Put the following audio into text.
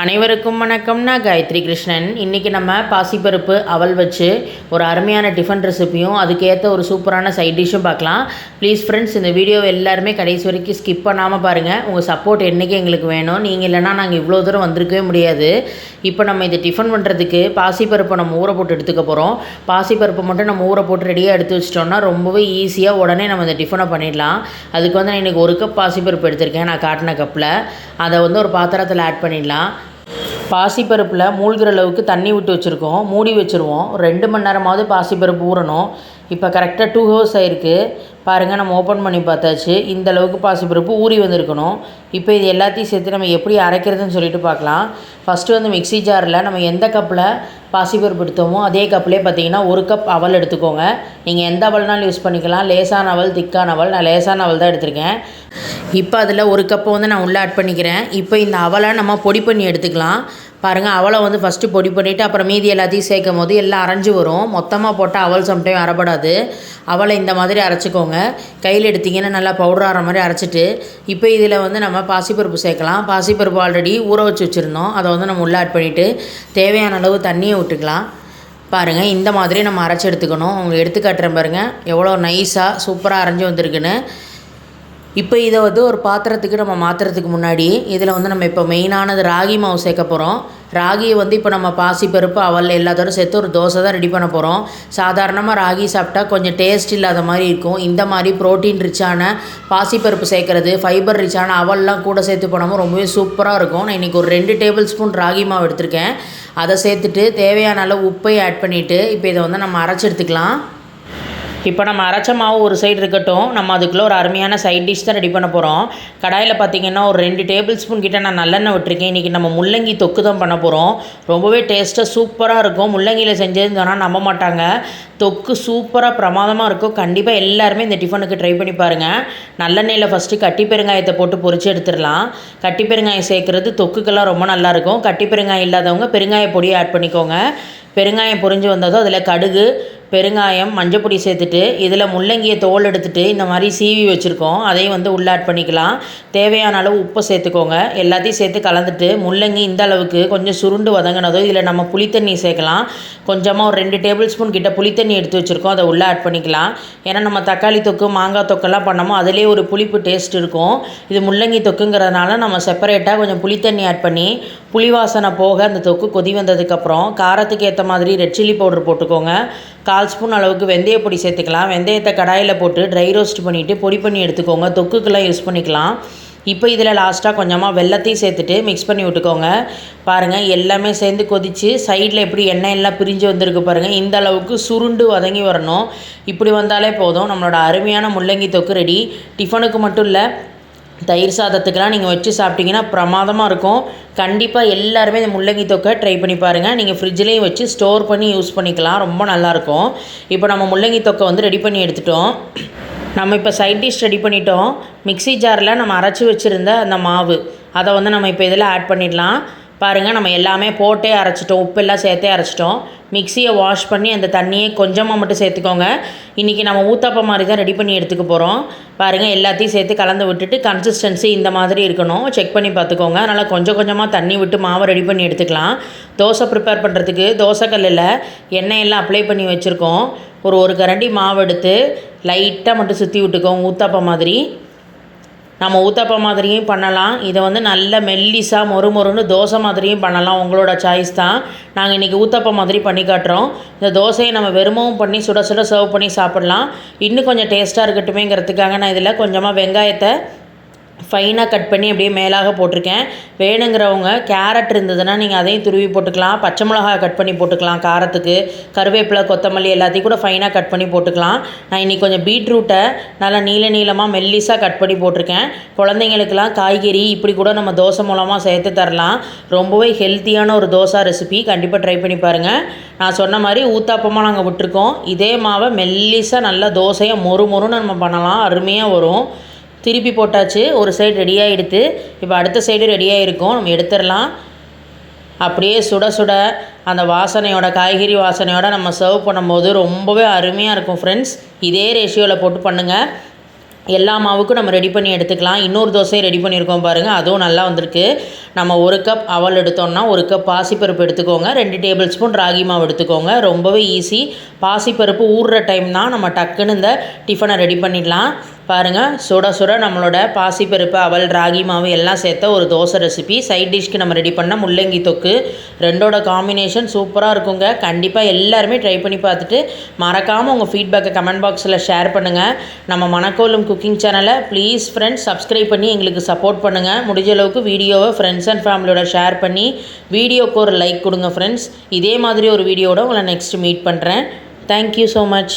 அனைவருக்கும் வணக்கம். நான் காயத்ரி கிருஷ்ணன். இன்றைக்கி நம்ம பாசிப்பருப்பு அவல் வச்சு ஒரு அருமையான டிஃபன் ரெசிப்பியும் அதுக்கேற்ற ஒரு சூப்பரான சைட் டிஷ்ஷும் பார்க்கலாம். ப்ளீஸ் ஃப்ரெண்ட்ஸ் இந்த வீடியோவை எல்லாருமே கடைசி வரைக்கும் ஸ்கிப் பண்ணாமல் பாருங்கள் உங்கள் சப்போர்ட் என்றைக்கு எங்களுக்கு வேணும்? நீங்கள் இல்லைன்னா நாங்கள் இவ்வளோ தூரம் வந்திருக்கவே முடியாது. இப்போ நம்ம இது டிஃபன் பண்ணுறதுக்கு பாசிப்பருப்பை நம்ம ஊற போட்டு எடுத்துக்க போகிறோம் பாசிப்பருப்பை மட்டும் நம்ம ஊற போட்டு ரெடியாக எடுத்து வச்சிட்டோம்னா ரொம்பவே ஈஸியாக உடனே நம்ம இந்த டிஃபனை பண்ணிடலாம். அதுக்கு வந்து நான் இன்றைக்கி ஒரு கப் பாசிப்பருப்பு எடுத்திருக்கேன். நான் காட்டின கப்பில் அதை வந்து ஒரு பாத்திரத்தில் ஆட் பண்ணிடலாம். பாசிப்பருப்பில் மூழ்கிற அளவுக்கு தண்ணி விட்டு வச்சுருக்கோம். மூடி வச்சுருவோம். ரெண்டு மணி நேரமாவது பாசிப்பருப்பு ஊறணும். இப்போ கரெக்டாக டூ ஹவர்ஸ் ஆயிருக்கு. பாருங்கள் நம்ம ஓப்பன் பண்ணி பார்த்தாச்சு. இந்த அளவுக்கு பாசிப்பருப்பு ஊறி வந்திருக்கணும். இப்போ இது எல்லாத்தையும் சேர்த்து நம்ம எப்படி அரைக்கிறதுன்னு சொல்லிட்டு பார்க்கலாம். ஃபஸ்ட்டு வந்து மிக்ஸி ஜாரில் நம்ம எந்த கப்பில் பாசிப்பருப்பு எடுத்தோமோ அதே கப்பிலே பார்த்தீங்கன்னா ஒரு கப் அவல் எடுத்துக்கோங்க. நீங்கள் எந்த அவல்னாலும் யூஸ் பண்ணிக்கலாம். லேசான அவல் திக்கான அவல். நான் லேசான அவல் தான் எடுத்திருக்கேன். இப்போ அதில் ஒரு கப்பை வந்து நான் உள்ளே ஆட் பண்ணிக்கிறேன். இப்போ இந்த அவலை நம்ம பொடி பண்ணி எடுத்துக்கலாம். பாருங்கள் அவளை வந்து ஃபஸ்ட்டு பொடி பண்ணிவிட்டு அப்புறம் மீதி எல்லாத்தையும் சேர்க்கும் போது எல்லாம் அரைஞ்சு வரும். மொத்தமாக போட்டால் அவள் சம்டைம் அரைப்படாது. அவளை இந்த மாதிரி அரைச்சிக்கோங்க. கையில் எடுத்திங்கன்னா நல்லா பவுடர் ஆகிற மாதிரி அரைச்சிட்டு இப்போ இதில் வந்து நம்ம பாசிப்பருப்பு சேர்க்கலாம். பாசிப்பருப்பு ஆல்ரெடி ஊற வச்சு வச்சுருந்தோம். அதை வந்து நம்ம உள்ளே ஆட் பண்ணிவிட்டு தேவையான அளவு தண்ணியை விட்டுக்கலாம் பாருங்கள் இந்த மாதிரி நம்ம அரைச்சி எடுத்துக்கணும். உங்களுக்கு எடுத்து காட்டுறேன் பாருங்கள் எவ்வளோ நைஸாக சூப்பராக அரைஞ்சி வந்திருக்குன்னு. இப்போ இதை வந்து ஒரு பாத்திரத்துக்கு நம்ம மாற்றுறதுக்கு முன்னாடி இதில் வந்து நம்ம இப்போ மெயினானது ராகி மாவு சேர்க்க போகிறோம் ராகியை வந்து இப்போ நம்ம பாசிப்பருப்பு அவல் எல்லாத்தோட சேர்த்து ஒரு தோசை தான் ரெடி பண்ண போகிறோம் சாதாரணமாக ராகி சாப்பிட்டா கொஞ்சம் டேஸ்ட் இல்லாத மாதிரி இருக்கும். இந்த மாதிரி ப்ரோட்டீன் ரிச்சான பாசிப்பருப்பு சேர்க்குறது ஃபைபர் ரிச்சான அவல்லாம் கூட சேர்த்து போனோமோ ரொம்பவே சூப்பராக இருக்கும். நான் இன்றைக்கி ஒரு ரெண்டு டேபிள் ஸ்பூன் ராகி மாவு எடுத்திருக்கேன். அதை சேர்த்துட்டு தேவையான அளவு உப்பை ஆட் பண்ணிவிட்டு இப்போ இதை வந்து நம்ம அரைச்சி எடுத்துக்கலாம். இப்போ நம்ம அரைச்ச மாவு ஒரு சைடு இருக்கட்டும் நம்ம அதுக்குள்ளே ஒரு அருமையான சைட் டிஷ் தான் ரெடி பண்ண போகிறோம் கடாயில் பார்த்தீங்கன்னா ஒரு ரெண்டு டேபிள் ஸ்பூன் கிட்டே நான் நல்லெண்ணெய் விட்டுருக்கேன். இன்றைக்கி நம்ம முள்ளங்கி தொக்கு தான் பண்ண போகிறோம் ரொம்பவே டேஸ்ட்டாக சூப்பராக இருக்கும். முள்ளங்கியில் செஞ்சதுன்னு சொன்னால் நம்ப மாட்டாங்க. தொக்கு சூப்பராக பிரமாதமாக இருக்கும். கண்டிப்பாக எல்லாருமே இந்த டிஃபனுக்கு ட்ரை பண்ணி பாருங்கள் நல்லெண்ணெயில் ஃபஸ்ட்டு கட்டி பெருங்காயத்தை போட்டு பொறிச்சு எடுத்துடலாம். கட்டி பெருங்காயம் சேர்க்குறது தொக்குக்கெல்லாம் ரொம்ப நல்லாயிருக்கும் கட்டி பெருங்காயம் இல்லாதவங்க பெருங்காய பொடியை ஆட் பண்ணிக்கோங்க. பெருங்காயம் பொரிஞ்சு வந்ததும் அதில் கடுகு பெருங்காயம் மஞ்சப்பொடி சேர்த்துட்டு இதில் முள்ளங்கியை தோல் எடுத்துட்டு இந்த மாதிரி சீவி வச்சுருக்கோம். அதையும் வந்து உள்ளே ஆட் பண்ணிக்கலாம். தேவையான அளவு உப்பை சேர்த்துக்கோங்க. எல்லாத்தையும் சேர்த்து கலந்துட்டு முள்ளங்கி இந்த அளவுக்கு கொஞ்சம் சுருண்டு வதங்கினதோ இதில் நம்ம புளித்தண்ணி சேர்க்கலாம். கொஞ்சமாக ஒரு ரெண்டு டேபிள் ஸ்பூன் கிட்ட புளித்தண்ணி எடுத்து வச்சுருக்கோம். அதை உள்ளே ஆட் பண்ணிக்கலாம். ஏன்னா நம்ம தக்காளி தொக்கு மாங்காய் தொக்கெல்லாம் பண்ணோமோ அதிலே ஒரு புளிப்பு டேஸ்ட் இருக்கும். இது முள்ளங்கி தொக்குங்கிறதுனால நம்ம செப்பரேட்டாக கொஞ்சம் புளித்தண்ணி ஆட் பண்ணி புளி வாசனை போக அந்த தொக்கு கொதி வந்ததுக்கப்புறம் காரத்துக்கு ஏற்ற மாதிரி ரெட் சில்லி பவுடர் போட்டுக்கோங்க. கால் ஸ்பூன் அளவுக்கு வெந்தய பொடி சேர்த்துக்கலாம். வெந்தயத்தை கடாயில் போட்டு ட்ரை ரோஸ்ட் பண்ணிவிட்டு பொடி பண்ணி எடுத்துக்கோங்க. தொக்குக்கெல்லாம் யூஸ் பண்ணிக்கலாம். இப்போ இதில் லாஸ்ட்டாக கொஞ்சமாக வெள்ளத்தையும் சேர்த்துட்டு மிக்ஸ் பண்ணி விட்டுக்கோங்க. பாருங்கள் எல்லாமே சேர்ந்து கொதித்து சைடில் எப்படி எண்ணெய் எல்லாம் பிரிஞ்சு வந்திருக்கு பாருங்கள் இந்த அளவுக்கு சுருண்டு வதங்கி வரணும். இப்படி வந்தாலே போதும். நம்மளோட அருமையான முள்ளங்கி தொக்கு ரெடி டிஃபனுக்கு மட்டும் இல்லை தயிர் சாதத்துக்கெலாம் நீங்கள் வச்சு சாப்பிட்டிங்கன்னா பிரமாதமாக இருக்கும். கண்டிப்பாக எல்லாருமே இந்த முள்ளங்கி தொக்கை ட்ரை பண்ணி பாருங்கள் நீங்கள் ஃப்ரிட்ஜ்லேயும் வச்சு ஸ்டோர் பண்ணி யூஸ் பண்ணிக்கலாம். ரொம்ப நல்லாயிருக்கும் இப்போ நம்ம முள்ளங்கி தொக்கை வந்து ரெடி பண்ணி எடுத்துட்டோம். நம்ம இப்போ சைட் டிஷ் ரெடி பண்ணிட்டோம். மிக்ஸி ஜாரில் நம்ம அரைச்சி வச்சுருந்த அந்த மாவு. அதை வந்து நம்ம இப்போ இதில் ஆட் பண்ணிடலாம். பாருங்கள் நம்ம எல்லாமே போட்டே அரைச்சிட்டோம் உப்பெல்லாம் சேர்த்தே அரைச்சிட்டோம். மிக்சியை வாஷ் பண்ணி அந்த தண்ணியை கொஞ்சமாக மட்டும் சேர்த்துக்கோங்க. இன்றைக்கி நம்ம ஊத்தாப்பம் மாதிரி தான் ரெடி பண்ணி எடுத்துக்க போகிறோம் பாருங்கள் எல்லாத்தையும் சேர்த்து கலந்து விட்டுட்டு கன்சிஸ்டன்சி இந்த மாதிரி இருக்கணும். செக் பண்ணி பார்த்துக்கோங்க. அதனால் கொஞ்சம் கொஞ்சமாக தண்ணி விட்டு மாவை ரெடி பண்ணி எடுத்துக்கலாம். தோசை ப்ரிப்பேர் பண்ணுறதுக்கு தோசைக்கல்லில் எண்ணெயெல்லாம் அப்ளை பண்ணி வச்சுருக்கோம். ஒரு ஒரு கரண்டி மாவு எடுத்து லைட்டாக மட்டும் சுற்றி விட்டுக்கோங்க ஊத்தாப்பம் மாதிரி. நம்ம ஊத்தப்பம் மாதிரியும் பண்ணலாம். இதை வந்து நல்ல மெல்லிஸாக மொறு மொறுன்னு தோசை மாதிரியும் பண்ணலாம். உங்களோட சாய்ஸ் தான். நாங்கள் இன்றைக்கி ஊத்தப்பம் மாதிரி பண்ணி காட்டுறோம். இந்த தோசையை நம்ம வெறுமவும் பண்ணி சுட சுட சர்வ் பண்ணி சாப்பிட்லாம். இன்னும் கொஞ்சம் டேஸ்ட்டாக இருக்கட்டுமேங்கிறதுக்காக நான் இதில் கொஞ்சமாக வெங்காயத்தை ஃபைனாக கட் பண்ணி அப்படியே மேலாக போட்டிருக்கேன். வேணுங்கிறவங்க கேரட் இருந்ததுன்னா நீங்கள் அதையும் துருவி போட்டுக்கலாம். பச்சை மிளகாய் கட் பண்ணி போட்டுக்கலாம் காரத்துக்கு. கருவேப்பிலை கொத்தமல்லி எல்லாத்தையும் கூட ஃபைனாக கட் பண்ணி போட்டுக்கலாம். நான் இன்றைக்கி கொஞ்சம் பீட்ரூட்டை நல்லா நீள நீளமாக மெல்லிஸாக கட் பண்ணி போட்டிருக்கேன். குழந்தைங்களுக்கெல்லாம் காய்கறி இப்படி கூட நம்ம தோசை மூலமாக சேர்த்து தரலாம். ரொம்பவே ஹெல்த்தியான ஒரு தோசை ரெசிபி கண்டிப்பாக ட்ரை பண்ணி பாருங்கள் நான் சொன்ன மாதிரி ஊத்தாப்பமாக நாங்கள் விட்டுருக்கோம். இதே மாவை மெல்லிஸாக நல்லா தோசையை மொறு மொறுன்னு நம்ம பண்ணலாம். அருமையாக வரும். திருப்பி போட்டாச்சு. ஒரு சைடு ரெடியாக எடுத்து இப்போ அடுத்த சைடு ரெடியாக இருக்கும் நம்ம எடுத்துடலாம். அப்படியே சுட சுட அந்த வாசனையோட காய்கறி வாசனையோட நம்ம சர்வ் பண்ணும்போது ரொம்பவே அருமையாக இருக்கும் ஃப்ரெண்ட்ஸ் இதே ரேஷியோவில் போட்டு பண்ணுங்கள் எல்லா மாவுக்கும் நம்ம ரெடி பண்ணி எடுத்துக்கலாம். இன்னொரு தோசையை ரெடி பண்ணியிருக்கோம் பாருங்கள் அதுவும் நல்லா வந்திருக்கு. நம்ம ஒரு கப் அவல் எடுத்தோம்னா ஒரு கப் பாசிப்பருப்பு எடுத்துக்கோங்க. ரெண்டு டேபிள் ஸ்பூன் ராகி மாவு எடுத்துக்கோங்க. ரொம்பவே ஈஸி பாசிப்பருப்பு ஊறுற டைம் தான் நம்ம டக்குன்னு இந்த டிஃபனை ரெடி பண்ணிடலாம். பாருங்கள் சுட சுட நம்மளோட பாசிப்பருப்பு அவல் ராகி மாவு எல்லாம் சேர்த்த ஒரு தோசை ரெசிபி சைட் டிஷ்க்கு நம்ம ரெடி பண்ண முள்ளங்கி தொக்கு. ரெண்டோட காம்பினேஷன் சூப்பராக இருக்குங்க. கண்டிப்பாக எல்லாருமே ட்ரை பண்ணி பார்த்துட்டு மறக்காமல் உங்கள் ஃபீட்பேக்கை கமெண்ட் பாக்ஸில் ஷேர் பண்ணுங்கள் நம்ம மணக்கோலும் குக்கிங் சேனலை ப்ளீஸ் ஃப்ரெண்ட்ஸ் சப்ஸ்கிரைப் பண்ணி எங்களுக்கு சப்போர்ட் பண்ணுங்கள் முடிஞ்ச அளவுக்கு வீடியோவை ஃப்ரெண்ட்ஸ் அண்ட் ஃபேமிலியோட ஷேர் பண்ணி வீடியோக்கு ஒரு லைக் கொடுங்க ஃப்ரெண்ட்ஸ் இதே மாதிரி ஒரு வீடியோட உங்களை நெக்ஸ்ட் மீட் பண்ணுறேன் தேங்க்யூ ஸோ மச்